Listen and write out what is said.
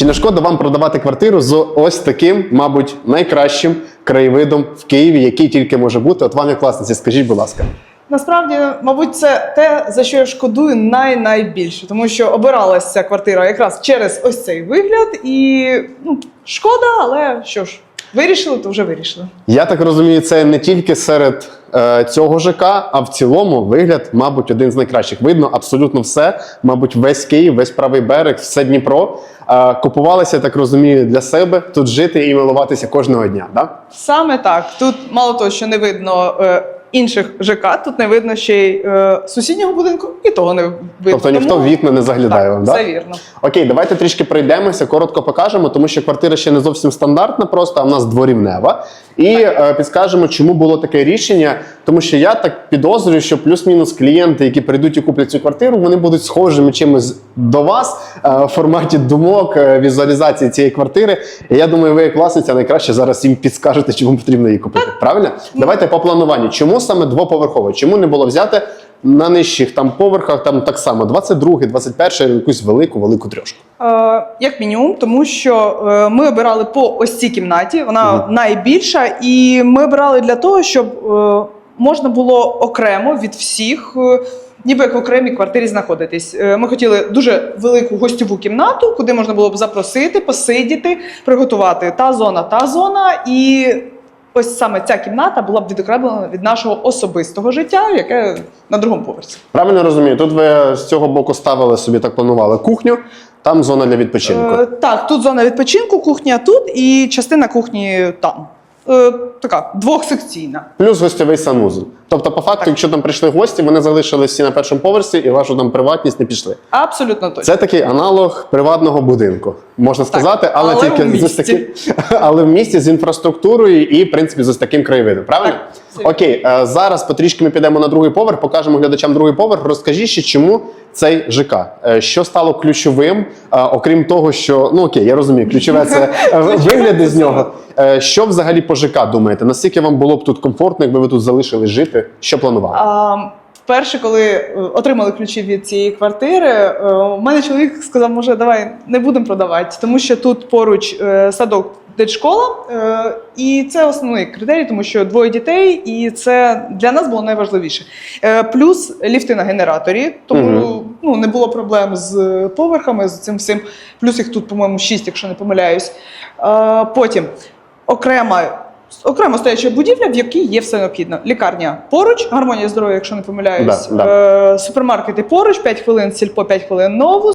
Чи не шкода вам продавати квартиру з ось таким, мабуть, найкращим краєвидом в Києві, який тільки може бути? От вам як власниці, скажіть, будь ласка. Насправді, мабуть, це те, за що я шкодую най-найбільше, тому що обиралася ця квартира якраз через ось цей вигляд, і ну, шкода, але що ж, вирішили, то вже вирішили. Я так розумію, це не тільки серед е, цього ЖК, а в цілому вигляд, мабуть, один з найкращих. Видно абсолютно все. Мабуть, весь Київ, весь правий берег, все Дніпро. Е, купувалися, так розумію, для себе тут жити і милуватися кожного дня. Да? Саме так. Тут мало того, що не видно е, інших ЖК, тут не видно ще й е, сусіднього будинку, і того не видно. Тобто ніхто в вікна не заглядає так, вам. так? Все вірно. Окей, давайте трішки пройдемося, коротко покажемо, тому що квартира ще не зовсім стандартна, просто а в нас дворівнева. І е, підскажемо, чому було таке рішення. Тому що я так підозрюю, що плюс-мінус клієнти, які прийдуть і куплять цю квартиру, вони будуть схожими чимось до вас е, в форматі думок, е, візуалізації цієї квартири. І я думаю, ви як власниця найкраще зараз їм підскажете, чому потрібно її купити. Правильно? Давайте по плануванню. Чому саме двоповерхове? Чому не було взяти на нижчих там поверхах, там так само 22, 21, якусь велику, велику трьошку? Е, як мінімум, тому що е, ми обирали по ось цій кімнаті, вона Мгм. найбільша, і ми обирали для того, щоб е, можна було окремо від всіх. е, Ніби як в окремій квартирі знаходитись. Е, Ми хотіли дуже велику гостьову кімнату, куди можна було б запросити, посидіти, приготувати та зона, та зона. І ось саме ця кімната була б відокремлена від нашого особистого життя, яке на другому поверсі. Правильно розумію, тут ви з цього боку ставили собі, так планували кухню, там зона для відпочинку. Е, так, тут зона відпочинку, кухня тут і частина кухні там. Е, така двохсекційна. Плюс гостєвий санузел. Тобто, по факту, Так. якщо там прийшли гості, вони залишились всі на першому поверсі і вашу там приватність не пішли. Абсолютно точно. Це такий аналог приватного будинку, можна сказати, але, але тільки з ось таким, але в місті з інфраструктурою і, в принципі, з ось таким краєвидом. Правильно? Так, Окей, е, зараз потрішки ми підемо на другий поверх, покажемо глядачам другий поверх. Розкажіть ще, чому цей ЖК? Е, Що стало ключовим, е, окрім того, що ну окей, я розумію, ключове це вигляди з нього. Що взагалі по ЖК думаєте? Наскільки вам було б тут комфортно, якби ви тут залишились жити? Що планували? А, вперше, коли отримали ключі від цієї квартири, у мене чоловік сказав, може, давай не будемо продавати, тому що тут поруч садок дитшкола, е, і це основний критерій, тому що двоє дітей, і це для нас було найважливіше. Е, Плюс ліфти на генераторі, тому Мгм. ну, не було проблем з поверхами, з цим всім. Плюс їх тут, по-моєму, шість, якщо не помиляюсь. Е, Потім окрема. Окремо стояча будівля, в якій є все необхідно. Лікарня поруч, гармонія здоров'я, якщо не помиляюсь. Да, да. Е, супермаркети поруч, 5 хвилин сільпо, 5 хвилин нову.